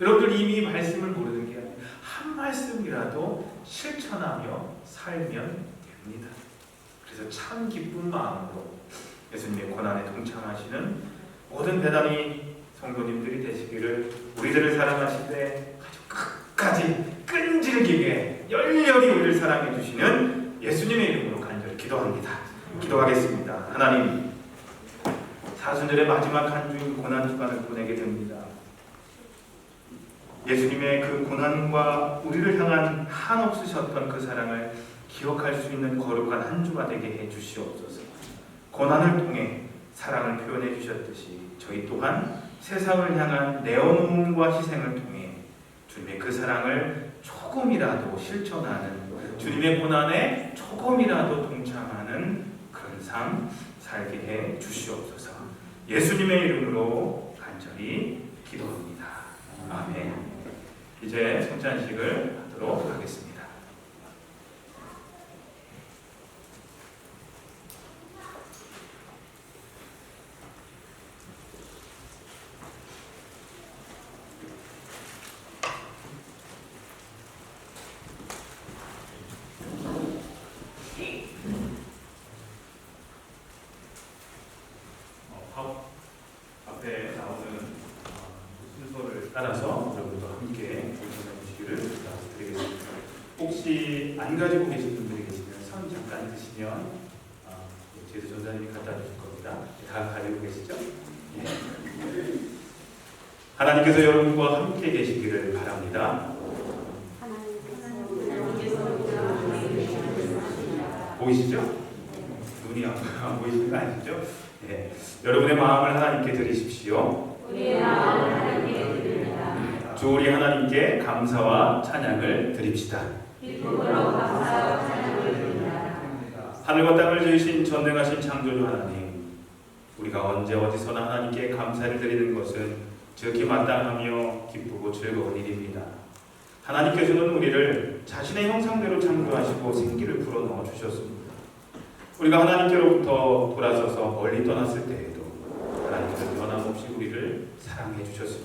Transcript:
여러분들 이미 말씀을 모르는 게 아니라 한 말씀이라도 실천하며 살면 됩니다. 그래서 참 기쁜 마음으로 예수님의 고난에 동참하시는 모든 대단히 성도님들이 되시기를 우리들을 사랑하시되 아주 끝까지 끈질기게 열렬히 우리를 사랑해 주시는 예수님의 이름으로 간절히 기도합니다. 기도하겠습니다. 하나님 사순절의 마지막 한 주인 고난 주간을 보내게 됩니다. 예수님의 그 고난과 우리를 향한 한없으셨던 그 사랑을 기억할 수 있는 거룩한 한 주가 되게 해 주시옵소서. 고난을 통해 사랑을 표현해 주셨듯이 저희 또한 세상을 향한 내어놓음과 희생을 통해 주님의 그 사랑을 조금이라도 실천하는 주님의 고난에 조금이라도 동참하는 그런 삶 살게 해 주시옵소서. 예수님의 이름으로 간절히 기도합니다. 아멘. 이제 성찬식을 하도록 하겠습니다. 어, 밥 앞에 나오는 어, 순서를 따라서 여러분과 함께 동참해 주시기를 부탁드리겠습니다. 혹시 안 가지고 계신 분들이 계시면 선 잠깐 드시면 어, 제수 전사님이 갖다 주실 겁니다. 다 가지고 계시죠? 예. 하나님께서 여러분과 함께 계시기를 바랍니다. 보이시죠? 눈이 안, 안 보이시는 거 아니죠? 예. 여러분의 마음을 하나님께 드리십시오. 주 우리 하나님께 감사와 찬양을 드립시다. 하늘과 땅을 지으신 전능하신 창조주 하나님, 우리가 언제 어디서나 하나님께 감사를 드리는 것은 즉히 마땅하며 기쁘고 즐거운 일입니다. 하나님께서는 우리를 자신의 형상대로 창조하시고 생기를 불어넣어 주셨습니다. 우리가 하나님께로부터 돌아서서 멀리 떠났을 때에도 하나님께서 변함없이 우리를 사랑해 주셨습니다.